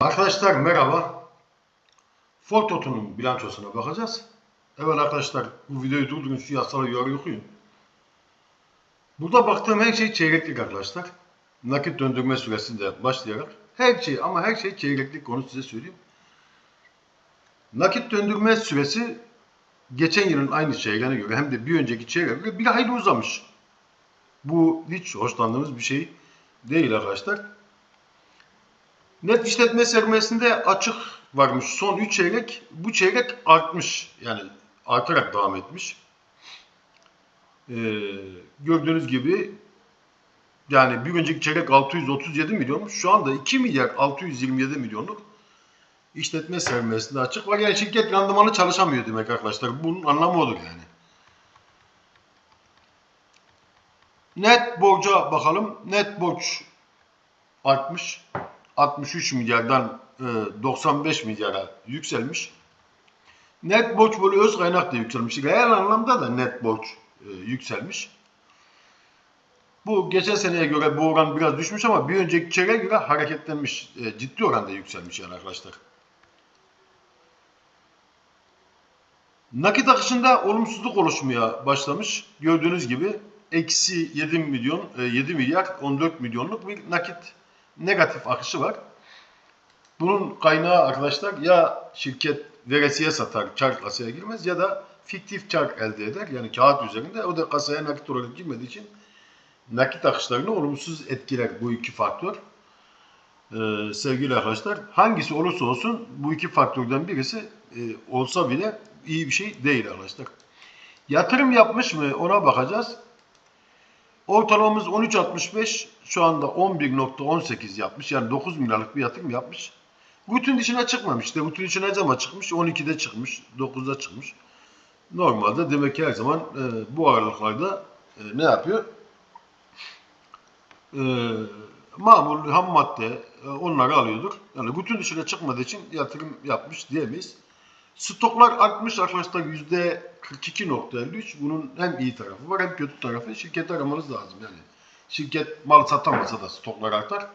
Arkadaşlar merhaba. Ford Oto'nun bilançosuna bakacağız. Evet arkadaşlar bu videoyu durdurun şu yasalı yorumları okuyun. Burada baktığım her şey çeyreklik arkadaşlar. Nakit döndürme süresinde başlayarak her şey ama her şey çeyreklik konu size söyleyeyim. Nakit döndürme süresi geçen yılın aynı çeyreğine göre hem de bir önceki çeyreğe bir hayli uzamış. Bu hiç hoşlandığımız bir şey değil arkadaşlar. Net işletme sermayesinde açık varmış. Son 3 çeyrek bu çeyrek artmış. Yani artarak devam etmiş. Ee, gördüğünüz gibi yani bir önceki çeyrek 637 milyonmuş. Şu anda 2 milyar 627 milyonluk işletme sermayesinde açık var. Yani şirket randımanı çalışamıyor demek arkadaşlar. Bunun anlamı olur yani. Net borca bakalım. Net borç artmış. 63 milyardan e, 95 milyara yükselmiş. Net borç bölü öz kaynak da yükselmiş. Reel anlamda da net borç e, yükselmiş. Bu geçen seneye göre bu oran biraz düşmüş ama bir önceki çeyreğe göre hareketlenmiş. E, ciddi oranda yükselmiş yani arkadaşlar. Nakit akışında olumsuzluk oluşmaya başlamış. Gördüğünüz gibi eksi 7 milyon, e, 7 milyar 14 milyonluk bir nakit negatif akışı var. Bunun kaynağı arkadaşlar ya şirket veresiye satar, kar kasaya girmez ya da fiktif kar elde eder. Yani kağıt üzerinde o da kasaya nakit olarak girmediği için nakit akışlarını olumsuz etkiler bu iki faktör. Ee, sevgili arkadaşlar hangisi olursa olsun bu iki faktörden birisi e, olsa bile iyi bir şey değil arkadaşlar. Yatırım yapmış mı ona bakacağız. Ortalamamız 13.65 şu anda 11.18 yapmış. Yani 9 milyarlık bir yatırım yapmış. Rutin dışına çıkmamış. İşte rutin dışına zaman çıkmış? 12'de çıkmış, 9'da çıkmış. Normalde demek ki her zaman e, bu aralıklarda e, ne yapıyor? E, mamul, ham madde e, onları alıyordur. Yani rutin dışına çıkmadığı için yatırım yapmış diyemeyiz. Stoklar artmış arkadaşlar %42.53. Bunun hem iyi tarafı var hem kötü tarafı. Şirketi aramanız lazım yani. Şirket mal satamasa da stoklar artar.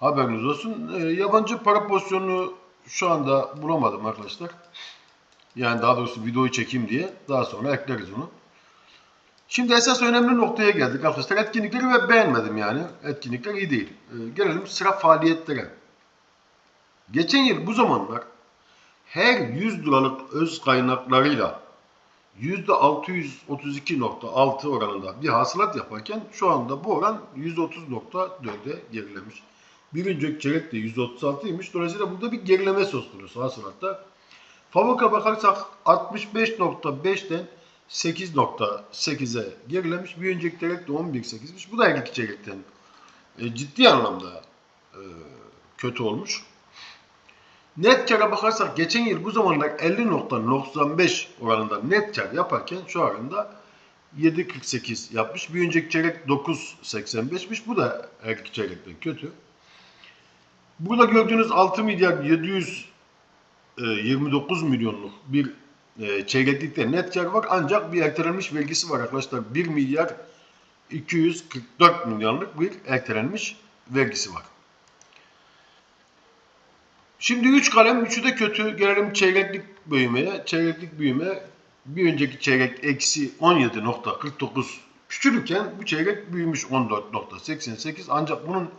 Haberiniz olsun. E, yabancı para pozisyonunu şu anda bulamadım arkadaşlar. Yani daha doğrusu videoyu çekeyim diye. Daha sonra ekleriz onu. Şimdi esas önemli noktaya geldik arkadaşlar. Etkinlikleri ve beğenmedim yani. Etkinlikler iyi değil. E, gelelim sıra faaliyetlere. Geçen yıl bu zamanlar her 100 liralık öz kaynaklarıyla %632.6 oranında bir hasılat yaparken şu anda bu oran %30.4'e gerilemiş. Bir önceki çeyrek de %36'ymış. Dolayısıyla burada bir gerileme söz konusu hasılatta. Fabrika bakarsak 65.5'ten 8.8'e gerilemiş. Bir önceki çeyrek de 11.8'miş. Bu da her iki çeyrekten e, ciddi anlamda e, kötü olmuş. Net kara bakarsak geçen yıl bu zamanlar 50.95 oranında net kar yaparken şu anda 7.48 yapmış. Bir önceki çeyrek 9.85'miş. Bu da her iki çeyrekten kötü. Burada gördüğünüz 6 milyar 729 milyonluk bir e, çeyreklikte net kar var. Ancak bir ertelenmiş vergisi var arkadaşlar. 1 milyar 244 milyonluk bir ertelenmiş vergisi var. Şimdi 3 kalem, 3'ü de kötü. Gelelim çeyreklik büyümeye. Çeyreklik büyüme bir önceki çeyrek eksi 17.49 küçülürken bu çeyrek büyümüş 14.88 ancak bunun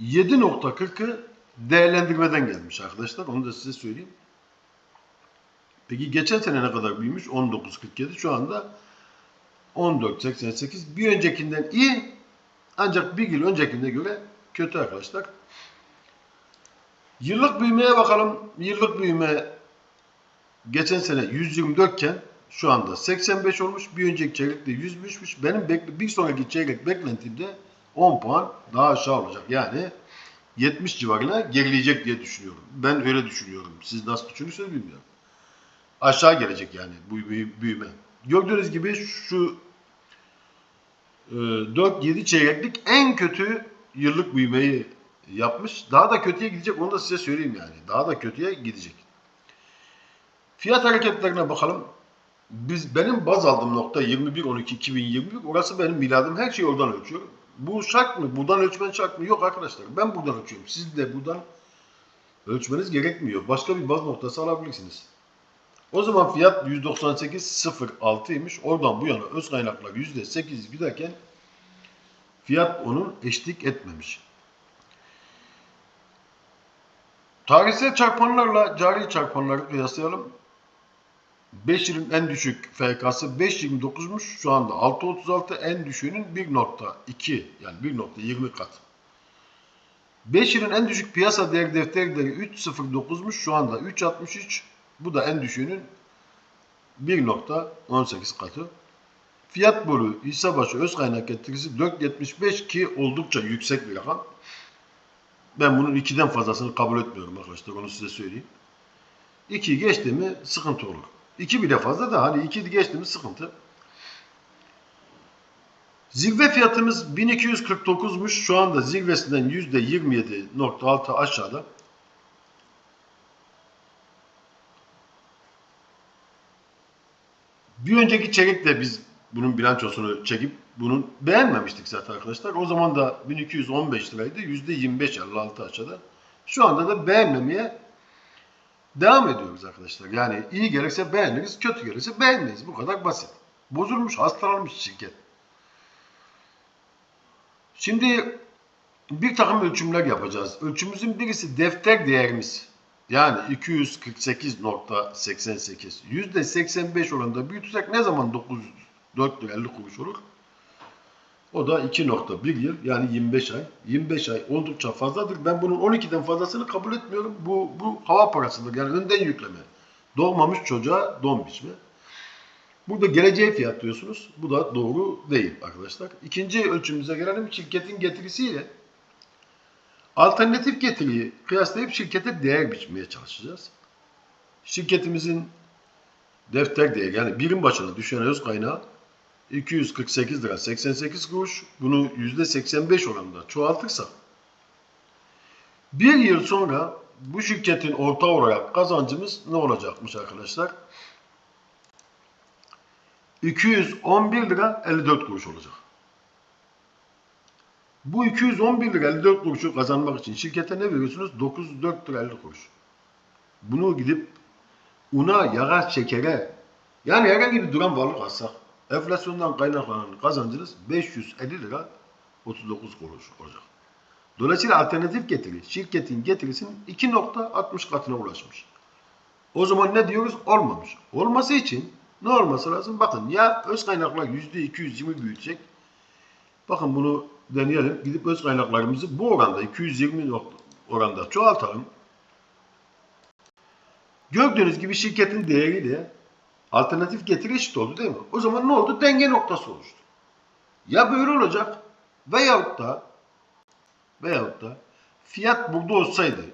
7.40'ı değerlendirmeden gelmiş arkadaşlar. Onu da size söyleyeyim. Peki geçen sene ne kadar büyümüş? 19.47. Şu anda 14.88. Bir öncekinden iyi ancak bir yıl öncekine göre kötü arkadaşlar. Yıllık büyümeye bakalım. Yıllık büyüme geçen sene 124 iken şu anda 85 olmuş. Bir önceki çeyrekte 105'miş. Benim bekle, bir sonraki çeyrek beklentimde 10 puan daha aşağı olacak. Yani 70 civarına gerileyecek diye düşünüyorum. Ben öyle düşünüyorum. Siz nasıl düşünürsünüz bilmiyorum. Aşağı gelecek yani bu büyüme. Gördüğünüz gibi şu e, 4-7 çeyreklik en kötü yıllık büyümeyi yapmış. Daha da kötüye gidecek onu da size söyleyeyim yani. Daha da kötüye gidecek. Fiyat hareketlerine bakalım. Biz benim baz aldığım nokta 21.12.2021. Orası benim miladım. Her şeyi oradan ölçüyorum. Bu şart mı? Buradan ölçmen şart mı? Yok arkadaşlar. Ben buradan ölçüyorum. Siz de buradan Ölçmeniz gerekmiyor. Başka bir baz noktası alabilirsiniz. O zaman fiyat 198.06'ymış. Oradan bu yana öz kaynaklar %8 giderken fiyat onun eşlik etmemiş. Tarihsel çarpanlarla cari çarpanları kıyaslayalım. 5 yılın en düşük FK'sı 5.29'muş. Şu anda 6.36 en düşüğünün 1.2 yani 1.20 kat. 5 yılın en düşük piyasa değer defter değeri 3.09'muş. Şu anda 3.63. Bu da en düşüğünün 1.18 katı. Fiyat bölü hisse başı öz kaynak getirisi 4.75 ki oldukça yüksek bir rakam. Ben bunun 2'den fazlasını kabul etmiyorum arkadaşlar onu size söyleyeyim. 2'yi geçti mi sıkıntı olur. 2 bile fazla da hani 2'yi geçti mi sıkıntı. Zirve fiyatımız 1249'muş. Şu anda zirvesinden %27.6 aşağıda. Bir önceki çeyrekte biz bunun bilançosunu çekip bunun beğenmemiştik zaten arkadaşlar. O zaman da 1215 liraydı. %25.56 aşağıda. Şu anda da beğenmemeye devam ediyoruz arkadaşlar. Yani iyi gelirse beğeniriz, kötü gelirse beğenmeyiz. Bu kadar basit. Bozulmuş, hastalanmış şirket. Şimdi bir takım ölçümler yapacağız. Ölçümümüzün birisi defter değerimiz. Yani 248.88. %85 oranında büyütürsek ne zaman 904 lira 50 kuruş olur? O da 2.1 yıl yani 25 ay. 25 ay oldukça fazladır. Ben bunun 12'den fazlasını kabul etmiyorum. Bu, bu hava parasıdır. Yani önden yükleme. Doğmamış çocuğa don biçme. Burada geleceğe fiyat diyorsunuz. Bu da doğru değil arkadaşlar. İkinci ölçümüze gelelim. Şirketin getirisiyle alternatif getiriyi kıyaslayıp şirkete değer biçmeye çalışacağız. Şirketimizin defter değeri yani birim başına düşen öz kaynağı 248 lira 88 kuruş. Bunu %85 oranında çoğaltırsak bir yıl sonra bu şirketin orta olarak kazancımız ne olacakmış arkadaşlar? 211 lira 54 kuruş olacak. Bu 211 lira 54 kuruşu kazanmak için şirkete ne veriyorsunuz? 904 lira 50 kuruş. Bunu gidip una, yağa, şekere yani herhangi bir duran varlık alsak enflasyondan kaynaklanan kazancınız 550 lira 39 kuruş olacak. Dolayısıyla alternatif getiri, şirketin getirisinin 2.60 katına ulaşmış. O zaman ne diyoruz? Olmamış. Olması için ne olması lazım? Bakın ya öz kaynaklar %220 büyütecek. Bakın bunu deneyelim. Gidip öz kaynaklarımızı bu oranda 220 nokta oranda çoğaltalım. Gördüğünüz gibi şirketin değeriyle alternatif getiri eşit oldu değil mi? O zaman ne oldu? Denge noktası oluştu. Ya böyle olacak veyahut da veyahut da fiyat burada olsaydı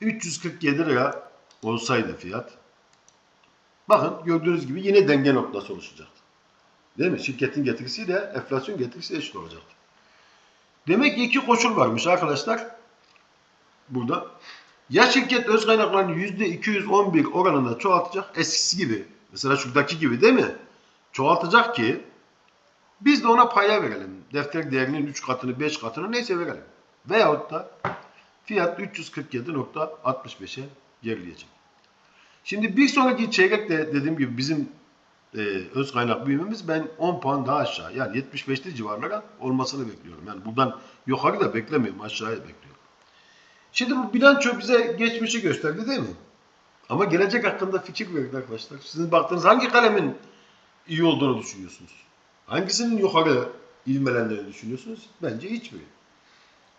347 lira olsaydı fiyat bakın gördüğünüz gibi yine denge noktası oluşacaktı. Değil mi? Şirketin getirisiyle enflasyon getirisi eşit olacaktı. Demek ki iki koşul varmış arkadaşlar. Burada. Ya şirket öz kaynaklarını %211 oranında çoğaltacak eskisi gibi. Mesela şuradaki gibi değil mi? Çoğaltacak ki biz de ona paya verelim. Defter değerinin 3 katını 5 katını neyse verelim. Veyahut da fiyat 347.65'e gerileyecek. Şimdi bir sonraki çeyrekte dediğim gibi bizim e, öz kaynak büyümemiz ben 10 puan daha aşağı yani 75'li civarlara olmasını bekliyorum. Yani buradan yukarı da beklemiyorum aşağıya bekliyorum. Şimdi bu bilanço bize geçmişi gösterdi değil mi? Ama gelecek hakkında fikir verdi arkadaşlar. Sizin baktığınız hangi kalemin iyi olduğunu düşünüyorsunuz? Hangisinin yukarı ivmelendiğini düşünüyorsunuz? Bence hiçbiri.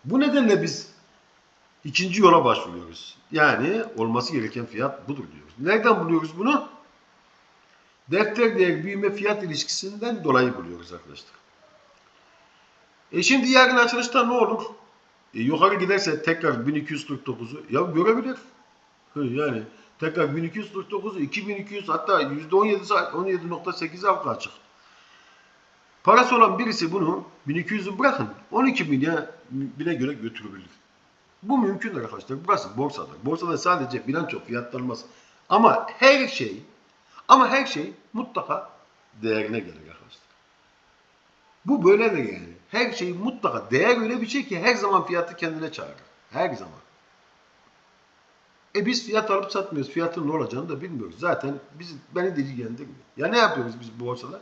Bu nedenle biz ikinci yola başvuruyoruz. Yani olması gereken fiyat budur diyoruz. Nereden buluyoruz bunu? Defter değer büyüme fiyat ilişkisinden dolayı buluyoruz arkadaşlar. E şimdi yarın açılışta ne olur? E yukarı giderse tekrar 1249'u ya görebilir. Yani tekrar 1249'u 2200 hatta %17 17.8 halka açık. Parası olan birisi bunu 1200'ü bırakın 12 milyar bile göre götürebilir. Bu mümkündür arkadaşlar. Burası borsadır. Borsada sadece bilanço fiyatlanmaz. Ama her şey ama her şey mutlaka değerine gelir arkadaşlar. Bu böyledir yani. Her şey mutlaka değer öyle bir şey ki her zaman fiyatı kendine çağırır. Her zaman. E biz fiyat alıp satmıyoruz. Fiyatın ne olacağını da bilmiyoruz. Zaten biz beni de. Ya ne yapıyoruz biz borsada?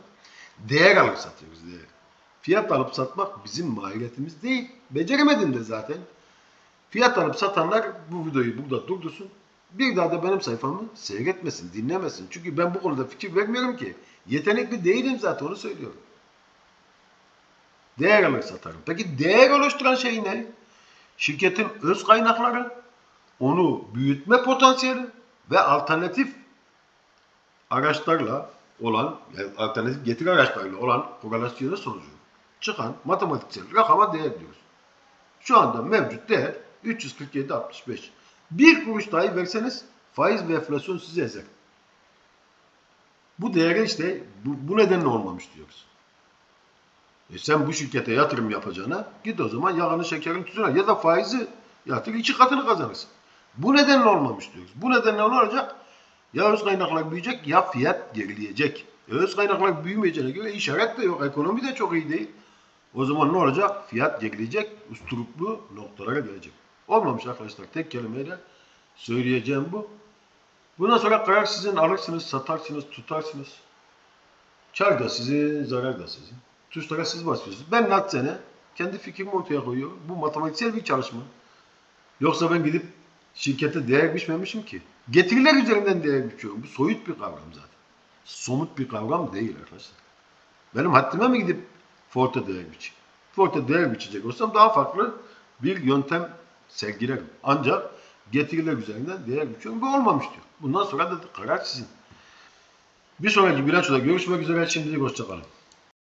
Değer alıp satıyoruz değer. Fiyat alıp satmak bizim mahiyetimiz değil. Beceremedim de zaten. Fiyat alıp satanlar bu videoyu burada durdursun. Bir daha da benim sayfamı seyretmesin, dinlemesin. Çünkü ben bu konuda fikir vermiyorum ki. Yetenekli değilim zaten onu söylüyorum. Değer alır satarım. Peki değer oluşturan şey ne? Şirketin öz kaynakları, onu büyütme potansiyeli ve alternatif araçlarla olan, yani alternatif getir araçlarıyla olan korelasyonu sonucu çıkan matematiksel rakama değer diyoruz. Şu anda mevcut değer 347.65. Bir kuruş dahi verseniz faiz ve enflasyon sizi ezer. Bu değere işte bu, bu nedenle olmamış diyoruz. E sen bu şirkete yatırım yapacağına git o zaman yağını şekerini tuzuna ya da faizi yatır iki katını kazanırsın. Bu nedenle olmamış diyoruz. Bu nedenle ne olacak? Ya öz kaynaklar büyüyecek ya fiyat gerileyecek. E öz kaynaklar büyümeyeceğine göre işaret de yok. Ekonomi de çok iyi değil. O zaman ne olacak? Fiyat gerileyecek, usturuplu noktalara gelecek. Olmamış arkadaşlar. Tek kelimeyle söyleyeceğim bu. Bundan sonra karar sizin. Alırsınız, satarsınız, tutarsınız. Kar da sizin, zarar da sizin. Tuşlara siz basıyorsunuz. Ben naçizane kendi fikrimi ortaya koyuyorum. Bu matematiksel bir çalışma. Yoksa ben gidip şirkete değer biçmemişim ki. Getiriler üzerinden değer biçiyorum. Bu soyut bir kavram zaten. Somut bir kavram değil arkadaşlar. Benim haddime mi gidip Forte değer biçeyim? Forte değer biçecek olsam daha farklı bir yöntem sergilerim. Ancak getiriler üzerinden değer biçiyorum. Bu olmamış diyor. Bundan sonra da karar sizin. Bir sonraki bilançoda görüşmek üzere. Şimdilik hoşçakalın.